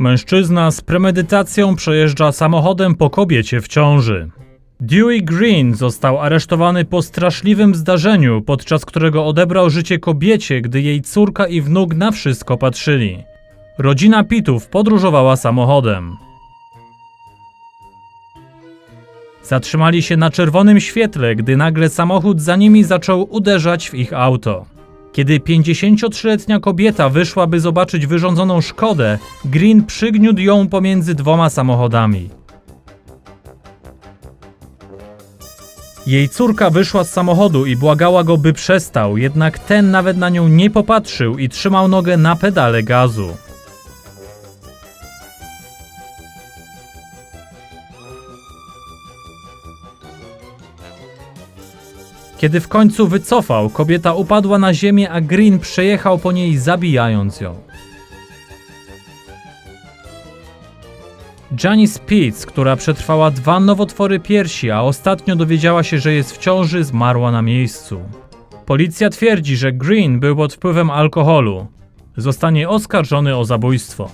Mężczyzna z premedytacją przejeżdża samochodem po kobiecie w ciąży. Dewey Green został aresztowany po straszliwym zdarzeniu, podczas którego odebrał życie kobiecie, gdy jej córka i wnuk na wszystko patrzyli. Rodzina Pitów podróżowała samochodem. Zatrzymali się na czerwonym świetle, gdy nagle samochód za nimi zaczął uderzać w ich auto. Kiedy 53-letnia kobieta wyszła, by zobaczyć wyrządzoną szkodę, Green przygniótł ją pomiędzy dwoma samochodami. Jej córka wyszła z samochodu i błagała go, by przestał, jednak ten nawet na nią nie popatrzył i trzymał nogę na pedale gazu. Kiedy w końcu wycofał, kobieta upadła na ziemię, a Green przejechał po niej, zabijając ją. Janice Pitts, która przetrwała dwa nowotwory piersi, a ostatnio dowiedziała się, że jest w ciąży, zmarła na miejscu. Policja twierdzi, że Green był pod wpływem alkoholu. Zostanie oskarżony o zabójstwo.